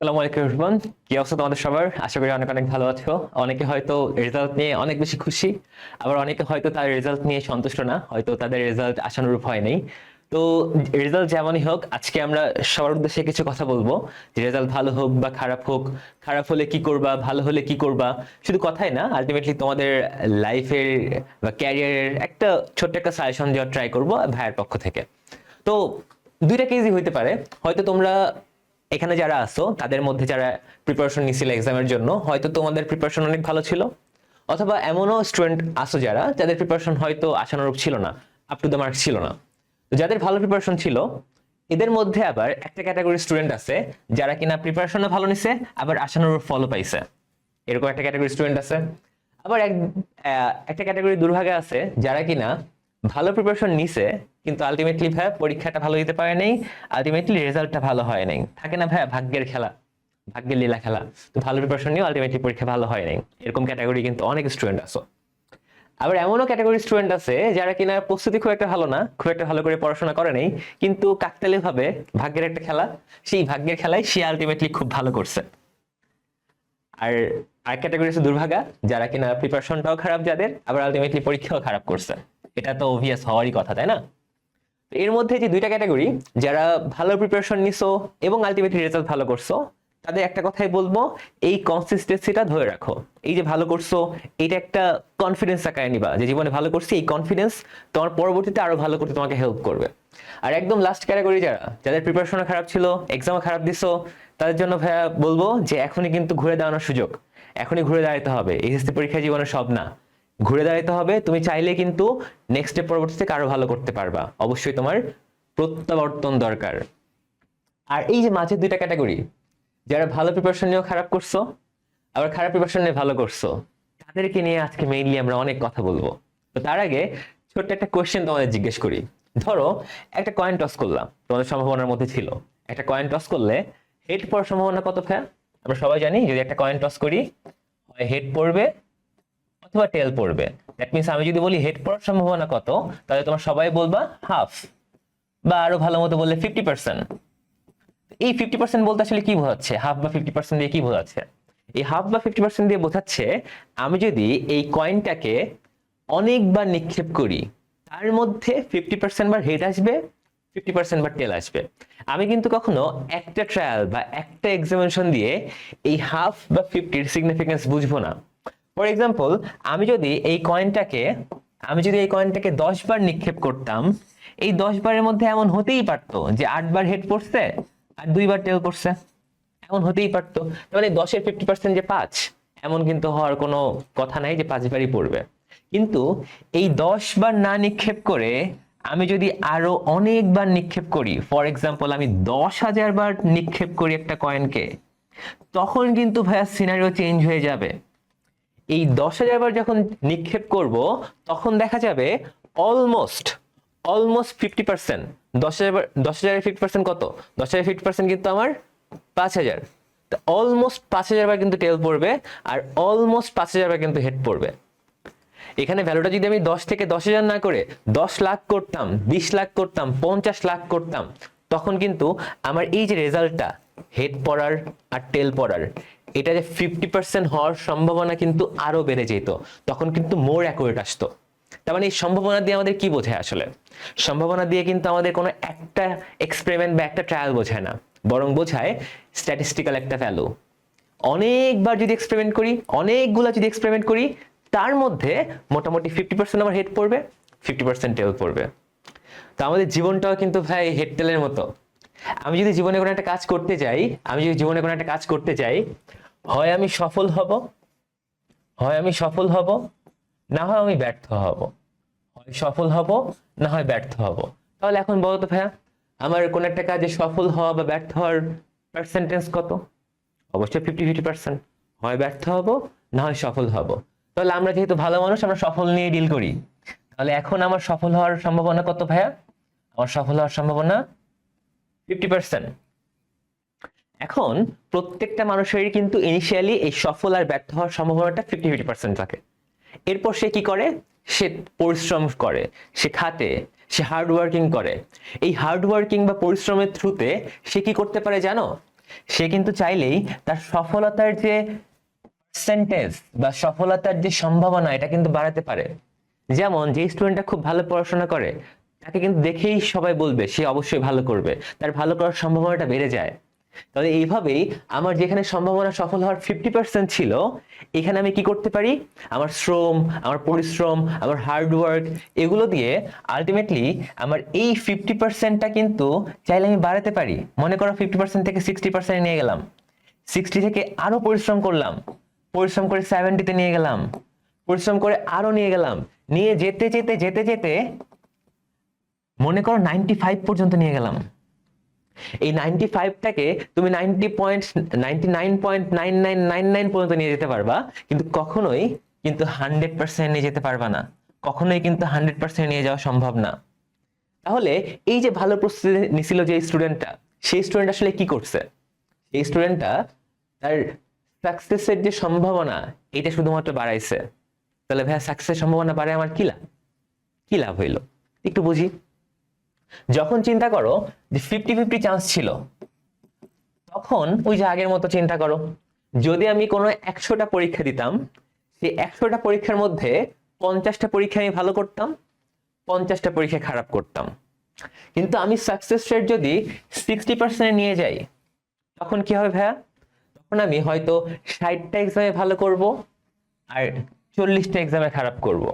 আলাইকুম রহমান কি অবস্থা তোমাদের সবার? আশা করি অনেক অনেক ভালো আছো। অনেকে হয়তো রেজাল্ট নিয়ে অনেক বেশি খুশি, আবার অনেকে হয়তো তার রেজাল্ট নিয়ে সন্তুষ্ট না, হয়তো তাদের রেজাল্ট আশানুরূপ হয় নাই। তো রেজাল্ট যেমনই হোক, আজকে আমরা সবার উদ্দেশ্যে কিছু কথা বলব। যে রেজাল্ট ভালো হোক বা খারাপ হোক, খারাপ হলে কি করবা, ভালো হলে কি করবা, শুধু কথাই না আলটিমেটলি তোমাদের লাইফের বা ক্যারিয়ারের একটা ছোট্ট একটা সাজেশন দেওয়ার ট্রাই করব ভাইয়ের পক্ষ থেকে। তো দুইটা কেজি হইতে পারে। হয়তো তোমরা এখানে যারা আসো, তাদের মধ্যে যারা প্রিপারেশন নিছিল এক্সামের জন্য, হয়তো তোমাদের প্রিপারেশন অনেক ভালো ছিল। অথবা এমনও স্টুডেন্ট আসো যারা, যাদের প্রিপারেশন হয়তো আশানুরূপ ছিল না আপ টু দ্য মার্ক ছিল না। তো যাদের ভালো প্রিপারেশন ছিল, এদের মধ্যে আবার একটা ক্যাটাগরি স্টুডেন্ট আছে, যারা কিনা প্রিপারেশনও ভালো নিছে, আবার আশানুরূপ ফলো পাইছে। এরকম একটা ক্যাটাগরি স্টুডেন্ট আছে। আবার এক একটা ক্যাটাগরি দুর্ভাগে আছে, যারা কিনা ভালো প্রিপারেশন নিছে, কিন্তু আলটিমেটলি ভাই পরীক্ষাটা ভালো দিতে পারে নাই আলটিমেটলি রেজাল্টটা ভালো হয় নাই। থাকে না ভাই, ভাগ্যের খেলা, ভাগ্যের লীলা খেলা। তো ভালো প্রিপারেশন নিয়েও আলটিমেটলি পরীক্ষা ভালো হয় নাই। এরকম ক্যাটাগরি কিন্তু অনেক স্টুডেন্ট আছে। আবার এমনও ক্যাটাগরি স্টুডেন্ট আছে যারা কিনা প্রস্তুতি খুব একটা ভালো না, খুব একটা ভালো করে পড়াশোনা করে নেই, কিন্তু কাকতালি ভাবে ভাগ্যের একটা খেলা, সেই ভাগ্যের খেলায় সে আলটিমেটলি খুব ভালো করছে। আর আর ক্যাটাগরি হচ্ছে দুর্ভাগা, যারা কিনা প্রিপারেশনটাও খারাপ যাদের, আবার আলটিমেটলি পরীক্ষাও খারাপ করছে। এটা তো অবভিয়াস হওয়ারই কথা, তাই না? এর মধ্যে যে দুইটা ক্যাটাগরি যারা ভালো প্রিপারেশন নিছো এবং আলটিমেটলি রেজাল্ট ভালো করছ, তাদের একটা কথাই বলব, এই কনসিস্টেন্সিটা ধরে রাখো। এই যে ভালো করছ, এটা একটা কনফিডেন্স আকারে নিবা যে জীবনে ভালো করছি, এই কনফিডেন্স তোমার পরবর্তীতে আরও ভালো করতে তোমাকে হেল্প করবে। আর একদম লাস্ট ক্যাটাগরি যারা, যাদের প্রিপারেশন খারাপ ছিল এক্সামও খারাপ দিছো, তাদের জন্য ভাইয়া বলব যে এখনই কিন্তু ঘুরে দাঁড়ানোর সুযোগ। এখনই ঘুরে দাঁড়াতে হবে। এইচএসসি পরীক্ষা জীবনের সব না। ঘুরে দাঁড়াতে হবে। তুমি চাইলে কিন্তু নেক্সট স্টেপ পরবর্তীতে আরও ভালো করতে পারবা। অবশ্যই তোমার প্রত্যাবর্তন দরকার। আর এই যে মাঝের দুইটা ক্যাটাগরি যারা ভালো প্রিপারেশন নিয়েও খারাপ করছ, আবার খারাপ প্রিপারেশন নিয়ে ভালো করছ, তাদেরকে নিয়ে আজকে মেইনলি আমরা অনেক কথা বলব। তো তার আগে ছোট্ট একটা কোয়েশ্চেন তোমাদের জিজ্ঞেস করি। ধরো, একটা কয়েন টস করলাম, তোমাদের সম্ভাবনার মধ্যে ছিল। একটা কয়েন টস করলে হেড পড়ার সম্ভাবনা কত ফ্যা আমরা সবাই জানি, যদি একটা কয়েন টস করি, হয় হেড পড়বে অথবা টেল পড়বে। দ্যাট মিনস আমি যদি বলি হেড পড়ার সম্ভাবনা কত, তাহলে তোমরা সবাই বলবা হাফ বা আরও ভালো মতো বললে ফিফটি পার্সেন্ট এই ফিফটি পার্সেন্ট বলতে আসলে কি বোঝাচ্ছে? হাফ বা ফিফটি পার্সেন্ট দিয়ে কি বোঝাচ্ছে? এই হাফ বা ফিফটি পার্সেন্ট দিয়ে বোঝাচ্ছে, আমি যদি এই কয়েনটাকে অনেকবার নিক্ষেপ করি, তার মধ্যে ফিফটি পার্সেন্ট বার হেড আসবে ফিফটি পার্সেন্ট বার টেল আসবে। আমি কিন্তু কখনো একটা ট্রায়াল বা একটা এক্সামিনেশন দিয়ে এই হাফ বা ফিফটির সিগনিফিকেন্স বুঝব না। ফর এক্সাম্পল আমি যদি এই কয়েনটাকে আমি যদি এই কয়েনটাকে দশ বার নিক্ষেপ করতাম, এই দশ বারের মধ্যে এমন হতেই পারতো যে আটবার হেড পড়ছে আর দুইবার টেল পড়ছে এমন হতেই পারতো। মানে দশের ফিফটি পার্সেন্ট যে পাঁচ, এমন কিন্তু হওয়ার কোনো কথা নাই যে পাঁচবারই পড়বে। কিন্তু এই দশ বার না নিক্ষেপ করে আমি যদি আরও অনেকবার নিক্ষেপ করি ফর এক্সাম্পল আমি দশ হাজার বার নিক্ষেপ করি একটা কয়েনকে তখন কিন্তু ভাইয়া সিনারিও চেঞ্জ হয়ে যাবে। এই দশ হাজার বার যখন নিক্ষেপ করব, তখন দেখা যাবে অলমোস্ট অলমোস্ট ফিফটি পার্সেন্ট দশ হাজার দশ হাজারের ফিফটি পার্সেন্ট কত? দশ হাজার ফিফটি পার্সেন্ট কিন্তু আমার পাঁচ হাজার। অলমোস্ট পাঁচ হাজার বার কিন্তু টেল পড়বে আর অলমোস্ট পাঁচ হাজার বার কিন্তু হেড পড়বে। এখানে ভ্যালুটা যদি আমি দশ থেকে দশ হাজার না করে দশ লাখ করতাম, বিশ লাখ করতাম, পঞ্চাশ লাখ করতাম, তখন কিন্তু আমার এই যে রেজাল্টটা হেড পড়ার আর টেল পড়ার এটা যে ফিফটি পার্সেন্ট হওয়ার সম্ভাবনা কিন্তু আরও বেড়ে যেত। তখন কিন্তু মোর অ্যাকুরেট আসতো। তার মানে এই সম্ভাবনা দিয়ে আমাদের কি বোঝায় আসলে? সম্ভাবনা দিয়ে কিন্তু আমাদের কোনো একটা এক্সপেরিমেন্ট বা একটা ট্রায়াল বোঝায় না। বরং বোঝায় স্ট্যাটিস্টিক্যাল একটা ভ্যালু অনেকবার যদি এক্সপেরিমেন্ট করি, অনেকগুলো যদি এক্সপেরিমেন্ট করি, তার মধ্যে মোটামুটি ফিফটি পার্সেন্ট আমার হেড পড়বে ফিফটি পার্সেন্ট টেল পড়বে। তো আমাদের জীবনটাও কিন্তু ভাই হেড টেলের মতো। আমি যদি জীবনে কোনো একটা কাজ করতে যাই, আমি যদি জীবনে কোনো একটা কাজ করতে যাই হয় আমি সফল হব, হয় আমি সফল হব, না হয় আমি ব্যর্থ হব। হয় সফল হব, না হয় ব্যর্থ হব। তাহলে এখন বলো তো ভাইয়া, আমার কোন একটা কাজে সফল হওয়া বা ব্যর্থ হওয়ার পার্সেন্টেজ কত? অবশ্যই ফিফটি ফিফটি পার্সেন্ট হয় ব্যর্থ হব, না হয় সফল হব। তাহলে আমরা যেহেতু ভালো মানুষ, আমরা সফল নিয়ে ডিল করি। তাহলে এখন আমার সফল হওয়ার সম্ভাবনা কত ভাইয়া? আমার সফল হওয়ার সম্ভাবনা ফিফটি পার্সেন্ট এখন প্রত্যেকটা মানুষেরই কিন্তু ইনিশিয়ালি এই সফল আর ব্যর্থ হওয়ার সম্ভাবনাটা ফিফটি ফিফটি পার্সেন্ট থাকে। এরপর সে কি করে? সে পরিশ্রম করে, সে খাতে সে হার্ড ওয়ার্কিং করে। এই হার্ড ওয়ার্কিং বা পরিশ্রমের থ্রুতে সে কি করতে পারে জানো? সে কিন্তু চাইলেই তার সফলতার যে পার্সেন্টেজ বা সফলতার যে সম্ভাবনা, এটা কিন্তু বাড়াতে পারে। যেমন যে স্টুডেন্টটা খুব ভালো পড়াশোনা করে, তাকে কিন্তু দেখেই সবাই বলবে, সে অবশ্যই ভালো করবে। তার ভালো করার সম্ভাবনাটা বেড়ে যায়। তাহলে এইভাবেই আমার যেখানে সম্ভাবনা সফল হওয়ার ফিফটি পার্সেন্ট ছিল, এখানে আমি কি করতে পারি? আমার শ্রম, আমার পরিশ্রম, আমার হার্ডওয়ার্ক এগুলো দিয়ে আলটিমেটলি আমার এই ফিফটি পার্সেন্টটা কিন্তু চাইলে আমি বাড়াতে পারি। মনে করো ফিফটি পার্সেন্ট থেকে সিক্সটি পার্সেন্ট নিয়ে গেলাম। সিক্সটি থেকে আরও পরিশ্রম করলাম। পরিশ্রম করে সেভেন্টিতে নিয়ে গেলাম। পরিশ্রম করে আরও নিয়ে গেলাম। নিয়ে যেতে যেতে যেতে যেতে মনে করো নাইনটি ফাইভ পর্যন্ত নিয়ে গেলাম। এই নাইনটি ফাইভটাকে তুমি ninety point ninety nine point nine nine nine nine পর্যন্ত নিয়ে যেতে পারবা, কিন্তু কখনোই কিন্তু হান্ড্রেড পার্সেন্ট নিয়ে যেতে পারবা না। কখনোই কিন্তু হান্ড্রেড পার্সেন্ট নিয়ে যাওয়া সম্ভব না। তাহলে এই যে ভালো প্রস্তুতি নিছিল যে স্টুডেন্টটা সেই স্টুডেন্ট আসলে কি করছে? এই স্টুডেন্টটা তার সাকসেসের যে সম্ভাবনা, এটা শুধুমাত্র বাড়াইছে। তাহলে ভাইয়া সাকসেসের সম্ভাবনা বাড়ায় আমার কি লাভ? কি লাভ হইল? একটু বুঝি। যখন চিন্তা করো যে ফিফটি ফিফটি চান্স ছিল, তখন ওই যে আগের মতো চিন্তা করো, যদি আমি কোনো একশোটা পরীক্ষা দিতাম, সেই একশোটা পরীক্ষার মধ্যে পঞ্চাশটা পরীক্ষা আমি ভালো করতাম, পঞ্চাশটা পরীক্ষা খারাপ করতাম। কিন্তু আমি সাকসেস রেট যদি সিক্সটি পার্সেন্টে নিয়ে যাই, তখন কি হবে ভাইয়া? তখন আমি হয়তো ষাটটা এক্সামে ভালো করব আর চল্লিশটা এক্সামে খারাপ করব।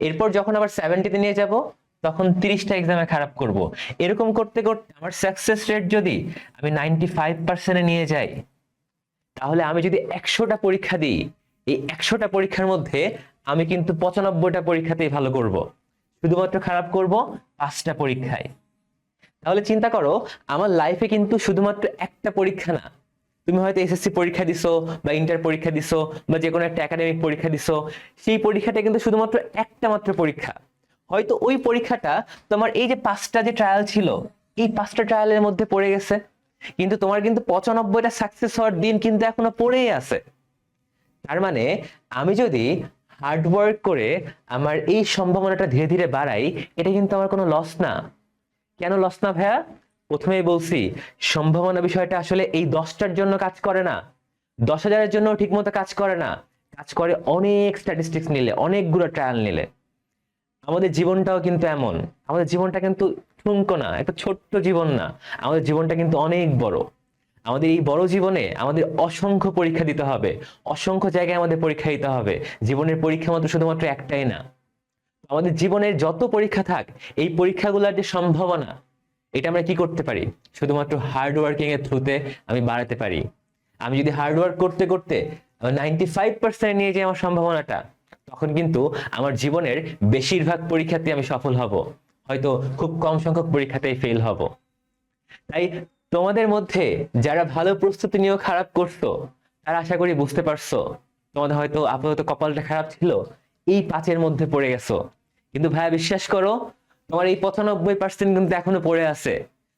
এরপর যখন আবার সেভেন্টিতে নিয়ে যাব তখন তিরিশটা এক্সামে খারাপ করব। এরকম করতে করতে আমার সাকসেস রেট যদি আমি নাইনটি ফাইভ পার্সেন্টে নিয়ে যাই, তাহলে আমি যদি একশোটা পরীক্ষা দিই, এই একশোটা পরীক্ষার মধ্যে আমি কিন্তু পঁচানব্বইটা পরীক্ষাতেই ভালো করব। শুধুমাত্র খারাপ করব পাঁচটা পরীক্ষায়। তাহলে চিন্তা করো, আমার লাইফে কিন্তু শুধুমাত্র একটা পরীক্ষা না। তুমি হয়তো এসএসসি পরীক্ষা দিছো বা ইন্টার পরীক্ষা দিছো বা যে কোনো একটা একাডেমিক পরীক্ষা দিছো, সেই পরীক্ষাটা কিন্তু শুধুমাত্র একটা মাত্র পরীক্ষা। হয়তো ওই পরীক্ষাটা তোমার এই যে পাঁচটা যে ট্রায়াল ছিল, এই পাঁচটা ট্রায়ালের মধ্যে পড়ে গেছে। কিন্তু তোমার কিন্তু পঁচানব্বইটা সাকসেস হওয়ার দিন কিন্তু এখনও পড়েই আছে। তার মানে আমি যদি হার্ডওয়ার্ক করে আমার এই সম্ভাবনাটা ধীরে ধীরে বাড়াই, এটা কিন্তু আমার কোনো লস না। কেন লস না ভাইয়া? প্রথমেই বলছি, সম্ভাবনা বিষয়টা আসলে এই দশটার জন্য কাজ করে না। দশ হাজারের জন্য ঠিকমতো কাজ করে না। কাজ করে অনেক স্ট্যাটিস্টিক্স নিলে, অনেকগুলো ট্রায়াল নিলে। আমাদের জীবনটাও কিন্তু এমন। আমাদের জীবনটা কিন্তু ঠুনকো না, একটা ছোট্ট জীবন না। আমাদের জীবনটা কিন্তু অনেক বড়। আমাদের এই বড় জীবনে আমাদের অসংখ্য পরীক্ষা দিতে হবে। অসংখ্য জায়গায় আমাদের পরীক্ষা দিতে হবে। জীবনের পরীক্ষা মাত্র শুধুমাত্র একটাই না। আমাদের জীবনের যত পরীক্ষা থাক, এই পরীক্ষাগুলোর যে সম্ভাবনা, এটা আমরা কি করতে পারি? শুধুমাত্র হার্ড ওয়ার্কিং এর থ্রুতে আমি বাড়াতে পারি। আমি যদি হার্ড ওয়ার্ক করতে করতে নাইনটি ফাইভ পার্সেন্ট নিয়ে যাই আমার সম্ভাবনাটা তখন কিন্তু আমার জীবনের বেশিরভাগ পরীক্ষাতে আমি সফল হব। হয়তো খুব কম সংখ্যক পরীক্ষাতেই ফেল হব। তাই তোমাদের মধ্যে যারা ভালো প্রস্তুতি নিয়েও খারাপ করছ, তারা আশা করি বুঝতে পারছ, তোমাদের হয়তো আপাতত কপালটা খারাপ ছিল, এই পাঁচের মধ্যে পড়ে গেছো। কিন্তু ভাইয়া বিশ্বাস করো, তোমার এই পঁচানব্বই পার্সেন্ট কিন্তু এখনও পড়ে আছে।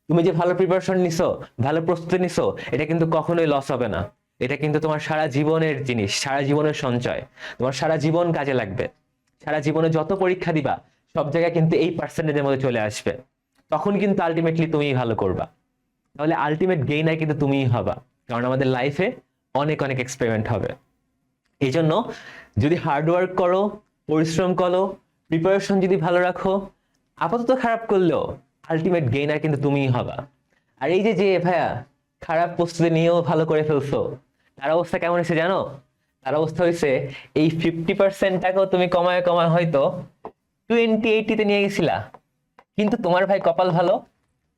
তুমি যে ভালো প্রিপারেশন নিছো, ভালো প্রস্তুতি নিছো, এটা কিন্তু কখনোই লস হবে না। এটা কিন্তু তোমার সারা জীবনের জিনিস, সারা জীবনের সঞ্চয়। তোমার সারা জীবন কাজে লাগবে। সারা জীবনে যত পরীক্ষা দিবা, সব জায়গায় কিন্তু এই পার্সেন্টেজের মধ্যে চলে আসবে। তখন কিন্তু আলটিমেটলি তুমিই ভালো করবা। তাহলে আলটিমেট গেইনার কিন্তু তুমিই হবা। কারণ আমাদের লাইফে অনেক অনেক এক্সপেরিমেন্ট হবে। এই জন্য যদি হার্ডওয়ার্ক করো, পরিশ্রম করো প্রিপারেশন যদি ভালো রাখো, আপাতত খারাপ করলেও আলটিমেট গেইনার কিন্তু তুমিই হবা। আর এই যে যে ভাইয়া খারাপ প্রস্তুতি নিয়েও ভালো করে ফেলছো তার অবস্থা কেমন হয়েছে জানো? তার অবস্থা হয়েছে, এই ফিফটি পার্সেন্টটাকেও তুমি কমায় কমায় হয়তো টোয়েন্টি এইটিতে নিয়ে গেছিলা। কিন্তু তোমার ভাই কপাল ভালো,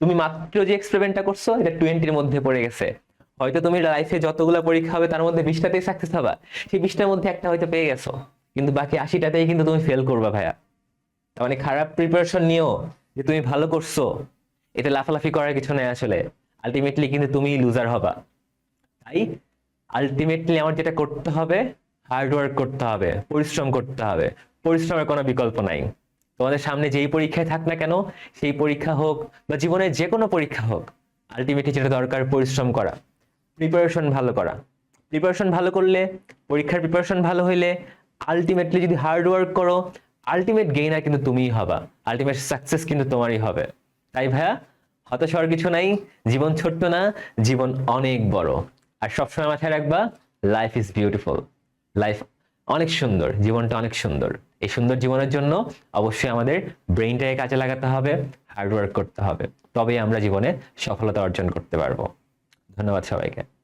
তুমি মাত্র যে এক্সপেরিমেন্টটা করছ, এটা টোয়েন্টির মধ্যে পড়ে গেছে। হয়তো তুমি লাইফে যতগুলো পরীক্ষা হবে, তার মধ্যে বিশটাতেই সাকসেস হবা। সেই বিশটার মধ্যে একটা হয়তো পেয়ে গেছো। কিন্তু বাকি আশিটাতেই কিন্তু তুমি ফেল করবা ভাইয়া। তার মানে খারাপ প্রিপারেশন নিয়েও যে তুমি ভালো করছ এটা লাফালাফি করার কিছু নেই আসলে। আলটিমেটলি কিন্তু তুমি লুজার হবা। তাই আলটিমেটলি আমার যেটা করতে হবে হার্ড ওয়ার্ক করতে হবে, পরিশ্রম করতে হবে। পরিশ্রমের কোনো বিকল্প নাই। তোমাদের সামনে যেই পরীক্ষায় থাক না কেন, সেই পরীক্ষা হোক বা জীবনের যে কোনো পরীক্ষা হোক আলটিমেটলি যেটা দরকার পরিশ্রম করা। প্রিপারেশন ভালো করা। প্রিপারেশন ভালো করলে, পরীক্ষার প্রিপারেশন ভালো হইলে আলটিমেটলি যদি হার্ড ওয়ার্ক করো আলটিমেট গেইনার কিন্তু তুমিই হবা। আলটিমেট সাকসেস কিন্তু তোমারই হবে। তাই ভাইয়া, হতাশ হওয়ার কিছু নাই, জীবন ছোট্ট না, জীবন অনেক বড়। আর সবসময় মাথায় রাখবা লাইফ ইজ বিউটিফুল লাইফ অনেক সুন্দর, জীবনটা অনেক সুন্দর। এই সুন্দর জীবনের জন্য অবশ্যই আমাদের ব্রেইনটাকে কাজে লাগাতে হবে হার্ডওয়ার্ক করতে হবে। তবেই আমরা জীবনে সফলতা অর্জন করতে পারব। ধন্যবাদ সবাইকে।